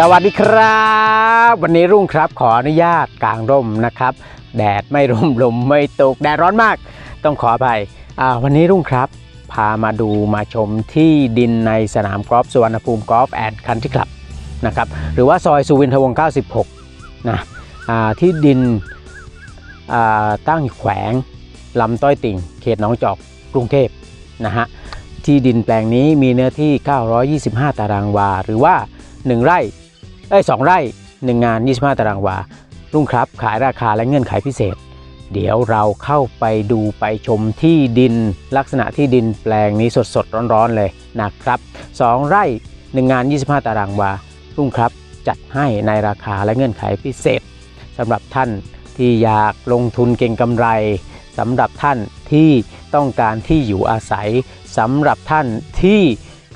สวัสดีครับ วันนี้รุ่งครับขออนุญาตกางร่มนะครับ แดดไม่ร่มลมไม่ตกแดดร้อนมาก ต้องขออภัยอ่าวันนี้รุ่งครับ พามาดูมาชมที่ดินในสนามกอล์ฟสุวรรณภูมิกอล์ฟแอนด์คันทรีคลับนะครับหรือว่าซอยสุวินทวงศ์96 นะอ่าที่ดินอ่าตั้งแขวงลำต้อยติ่ง เขตหนองจอกกรุงเทพนะฮะที่ดินแปลงนี้มีเนื้อที่ 925 ตารางวา หรือว่า 1 ไร่ เอ้ยสองไร่ 1 งาน 25 ตารางวา รุ่งครับขายราคาและเงื่อนไขพิเศษ เดี๋ยวเราเข้าไปดูไปชมที่ดิน ลักษณะที่ดินแปลงนี้สดๆ ร้อนๆ เลยนะครับ2ไร่ 1 งาน 25 ตารางวา รุ่งครับจัดให้ในราคาและเงื่อนไขพิเศษสำหรับท่านที่อยากลงทุนเก่งกำไรสำหรับท่านที่ต้องการที่อยู่อาศัยสำหรับท่านที่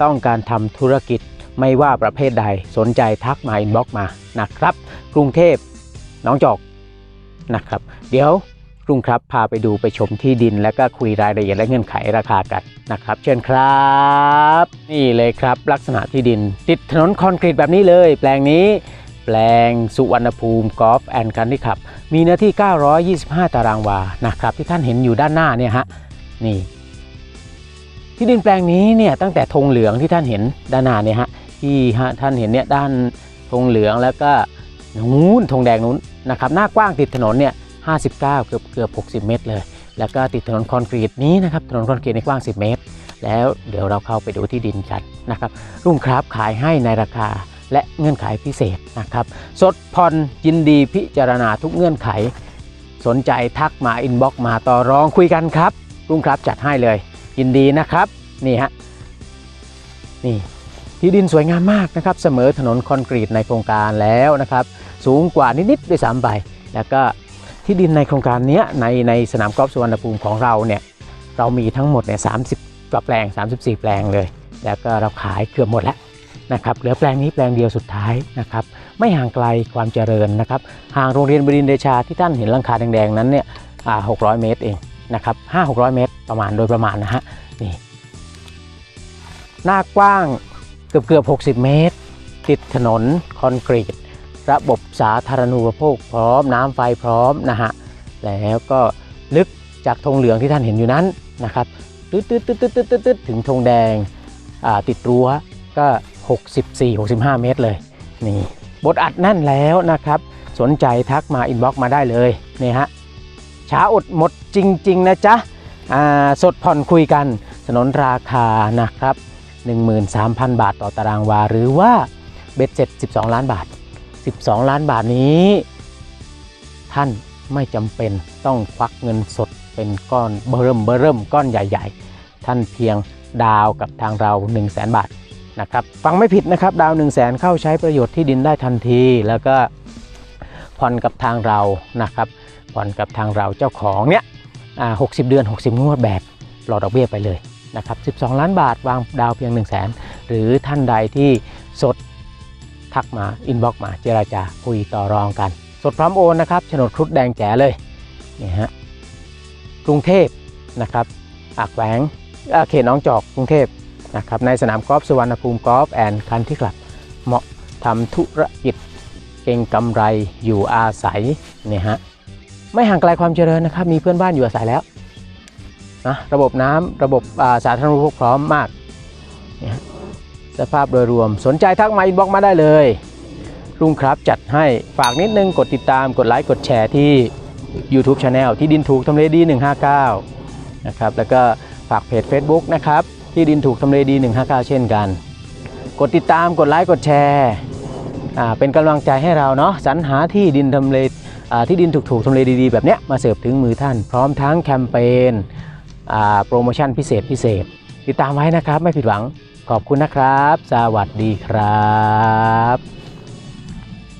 ต้องการทำธุรกิจ ไม่ว่าประเภทใดสนใจทักมาอินบ็อกมานะครับ กรุงเทพน้องจอกนะครับ เดี๋ยวรุ่งครับพาไปดูไปชมที่ดิน และก็คุยรายละเอียดและเงื่อนไขราคากันนะครับ เชิญครับ นี่เลยครับ ลักษณะที่ดิน ติดถนนคอนกรีตแบบนี้เลย แปลงนี้แปลงสุวรรณภูมิกอล์ฟแอนด์กันนี่ครับ มีเนื้อที่ 925 ตารางวานะครับ ที่ท่านเห็นอยู่ด้านหน้าเนี่ยฮะนี่ ที่ดินแปลงนี้เนี่ยตั้งแต่ธงเหลืองที่ท่านเห็นด้านหน้าเนี่ยฮะ ที่ท่านเห็นเนี่ยด้านธงเหลืองแล้วก็นู้นธงแดงนู้นนะครับหน้ากว้างติดถนนเนี่ย59 เกือบเกือบ60 เมตรเลย แล้วก็ติดถนนคอนกรีตนี้นะครับถนนคอนกรีตในกว้าง 10 เมตร แล้วเดี๋ยวเราเข้าไปดูที่ดินกันนะครับรุ่งครับขายให้ในราคาและเงื่อนไขพิเศษนะครับ สดผ่อนยินดีพิจารณาทุกเงื่อนไข สนใจทักมาอินบ็อกมาต่อรองคุยกันครับ รุ่งครับจัดให้เลย ยินดีนะครับ นี่ฮะนี่ ที่ดินสวยงามมากนะครับเสมอถนนคอนกรีตในโครงการแล้วนะครับสูงกว่านิดๆด้วยซ้ำไปแล้วก็ที่ดินในโครงการนี้ในในสนามกอล์ฟสุวรรณภูมิของเราเนี่ยเรามีทั้งหมดเนี่ยสากว่าแปลง 34 แปลงเลย แล้วก็เราขายเกือบหมดแล้วนะครับเหลือแปลงนี้แปลงเดียวสุดท้ายนะครับไม่ห่างไกลความเจริญนะครับห่างโรงเรียนบดินเดชาที่ท่านเห็นลังคาแดงๆนั้นเนี่ยอ่า600เมตรเองนะครับ5 600เมตรประมาณโดยประมาณนะฮะนี่หน้ากว้าง เกือบเกือบ 60 เมตร ติดถนนคอนกรีต ระบบสาธารณูปโภคพร้อมน้ำไฟพร้อมนะฮะ แล้วก็ลึกจากธงเหลืองที่ท่านเห็นอยู่นั้นนะครับตึ๊ดตึ๊ดตึ๊ดตึ๊ดตึ๊ดตึ๊ดถึงธงแดงติดรั้วก็ 64-65 เมตรเลย นี่บทอัดแน่นแล้วนะครับ สนใจทักมาอินบ็อกมาได้เลยนี่ฮะช้าอดหมดจริง ๆ นะจ๊ะสดผ่อนคุยกันสนนราคานะครับ 13,000 บาทต่อตารางวา หรือว่าเบ็ดเสร็จ 12 ล้านบาท 12 ล้านบาทนี้ ท่านไม่จำเป็นต้องควักเงินสดเป็นก้อนเบิ่มเบิ่มก้อนใหญ่ ๆ ท่านเพียงดาวกับทางเรา 1 0 0 0 0แบาทนะครับฟังไม่ผิดนะครับดาว 1 0 0 0 0แเข้าใช้ประโยชน์ที่ดินได้ทันที แล้วก็ผ่อนกับทางเรานะครับผ่อนกับทางเราเจ้าของเนี้ยอ่า60เดือน 60 งวดแบบรอดอกเบี้ยไปเลย นะครับ 12 ล้านบาทวางดาวเพียง 1 0 0 0 0แสนหรือท่านใดที่สดทักมาอินบ็อกมาเจราจาคุยต่อรองกัน สดพร้อมโอนนะครับโฉนดครุฑแดงแจ๋เลยนี่ฮะกรุงเทพนะครับอักแหวงเขตน้องจอกกรุงเทพนะครับในสนามกอล์ฟสุวรรณภูมิกอล์ฟแอนด์คันที่กลับเหมาะทำธุรกิจเก่งกำไรอยู่อาศัยเนี่ยฮะไม่ห่างไกลความเจริญนะครับ มีเพื่อนบ้านอยู่อาศัยแล้ว นะระบบน้ำระบบาสาธารณูปโภคพร้อมมาก สภาพโดยรวมสนใจทักมาอินบ็อกมาได้เลยลุงครับจัดให้ฝากนิดนึงกดติดตามกดไลค์กดแชร์ที่ YouTube Channel ที่ดินถูกทำเลดี 159 นะครับ แล้วก็ฝากเพจ Facebook นะครับ ที่ดินถูกทำเลดี 159 เช่นกัน กดติดตามกดไลค์กดแชร์เป็นกำลังใจให้เราเนาะสรรหาที่ดินทำเลที่ดินถูกๆทำเลดีๆ แบบเนี้ยมาเสิร์ฟถึงมือท่าน พร้อมทั้งแคมเปญ โปรโมชั่นพิเศษพิเศษ ติดตามไว้นะครับไม่ผิดหวังขอบคุณนะครับ สวัสดีครับ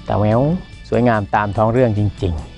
ตาแววสวยงามตามท้องเรื่องจริง ๆ